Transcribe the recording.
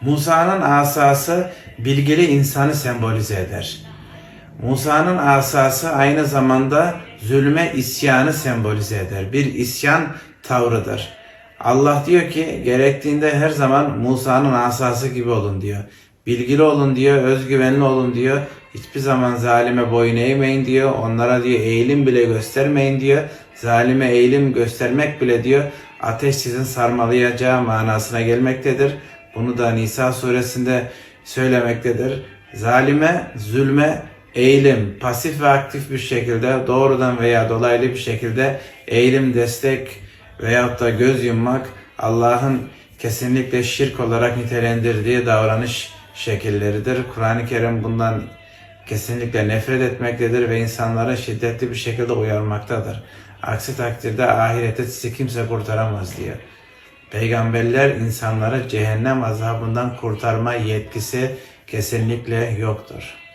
Musa'nın asası bilgili insanı sembolize eder. Musa'nın asası aynı zamanda zulme isyanı sembolize eder. Bir isyan tavrıdır. Allah diyor ki gerektiğinde her zaman Musa'nın asası gibi olun diyor. Bilgili olun diyor, özgüvenli olun diyor. Hiçbir zaman zalime boyun eğmeyin diyor. Onlara diyor eğilim bile göstermeyin diyor. Zalime eğilim göstermek bile diyor ateş sizin sarmalayacağı manasına gelmektedir. Bunu da Nisa suresinde söylemektedir. Zalime, zulme eğilim, pasif ve aktif bir şekilde doğrudan veya dolaylı bir şekilde eğilim, destek veyahut da göz yummak Allah'ın kesinlikle şirk olarak nitelendirdiği davranış şekilleridir. Kur'an-ı Kerim bundan kesinlikle nefret etmektedir ve insanlara şiddetli bir şekilde uyarmaktadır. Aksi takdirde ahirette sizi kimse kurtaramaz diyor. Peygamberler insanları cehennem azabından kurtarma yetkisi kesinlikle yoktur.